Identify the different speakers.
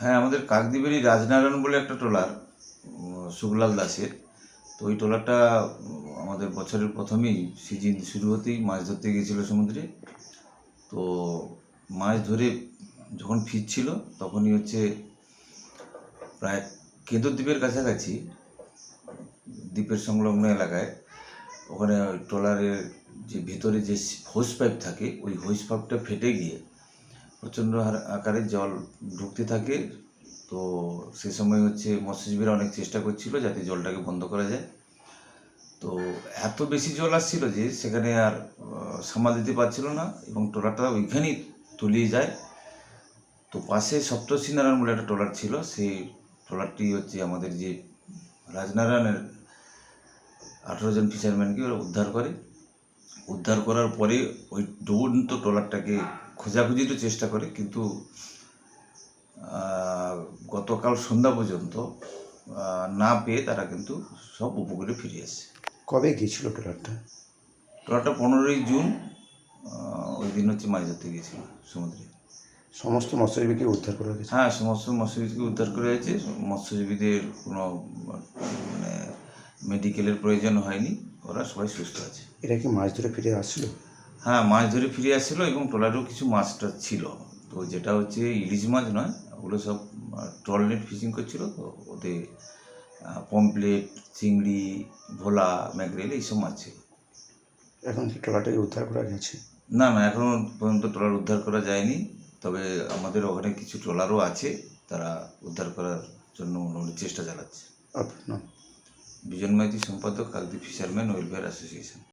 Speaker 1: হ্যাঁ আমাদের কাকদ্বীপেরই রাজনারায়ণ বলে একটা ট্রলার উম, সুখলাল দাসের। তো ওই ট্রলারটা আমাদের বছরের প্রথমেই সিজন শুরু হতেই মাছ ধরতে গিয়েছিল সমুদ্রে। তো মাছ ধরে যখন ফিরছিল তখনই হচ্ছে প্রায় কেঁদর দ্বীপের কাছাকাছি দ্বীপের সংলগ্ন এলাকায় ওখানে ট্রলারের যে ভেতরে যে হোস পাইপ থাকে ওই হোস পাইপটা ফেটে গিয়ে প্রচণ্ড আকারে জল ঢুকতে থাকে। তো সে সময় হচ্ছে মৎস্যজীবীরা অনেক চেষ্টা করছিল যাতে জলটাকে বন্ধ করা যায়। তো এত বেশি জল আসছিল যে সেখানে আর সামাল দিতে পারছিল না এবং ট্রলারটা ওইখানেই তলিয়ে যায়। তো পাশে সপ্তর্ষি নারায়ণ বলে একটা ট্রলার ছিল, সেই ট্রলারটি হচ্ছে আমাদের যে রাজনারায়ণের আঠেরো জন ফিশারম্যানকে ওরা উদ্ধার করে। উদ্ধার করার পরে ওই ডুবন্ত ট্রলারটাকে খোঁজাখুঁজিরও চেষ্টা করে কিন্তু গতকাল সন্ধ্যা পর্যন্ত না পেয়ে তারা কিন্তু সব উপকূলে ফিরে আসে।
Speaker 2: কবে গিয়েছিল ট্রলারটা?
Speaker 1: ট্রলারটা পনেরোই জুন ওই দিন হচ্ছে মাছ ধরতে গিয়েছিল সমুদ্রে।
Speaker 2: সমস্ত মৎস্যজীবীকে উদ্ধার করা হয়েছে?
Speaker 1: হ্যাঁ সমস্ত মৎস্যজীবীকে উদ্ধার করে হয়েছে। মৎস্যজীবীদের কোনো মানে মেডিকেলের প্রয়োজন হয়নি। ওরা সবাই সুস্থ আছে।
Speaker 2: এরা কি মাছ ধরে ফিরে আসছিল?
Speaker 1: হ্যাঁ মাছ ধরে ফিরে আসছিল এবং ট্রলারেও কিছু মাছটা ছিল। তো যেটা হচ্ছে ইলিশ মাছ নয় ওগুলো সব ট্রল নেট ফিশিং করছিল। তো ওতে পমপ্লেট চিংড়ি ভোলা ম্যাকরেল এইসব মাছ ছিল।
Speaker 2: এখন কি ট্রলারটাকে উদ্ধার করা গেছে?
Speaker 1: না না এখনও পর্যন্ত ট্রলার উদ্ধার করা যায়নি। তবে আমাদের ওখানে কিছু ট্রলারও আছে তারা উদ্ধার করার জন্য মোটামুটি চেষ্টা চালাচ্ছে।
Speaker 2: আপনার নাম?
Speaker 1: বিজন মাইতি সম্পাদক কাকদ্বীপ ফিশারম্যান ওয়েলফেয়ার অ্যাসোসিয়েশন।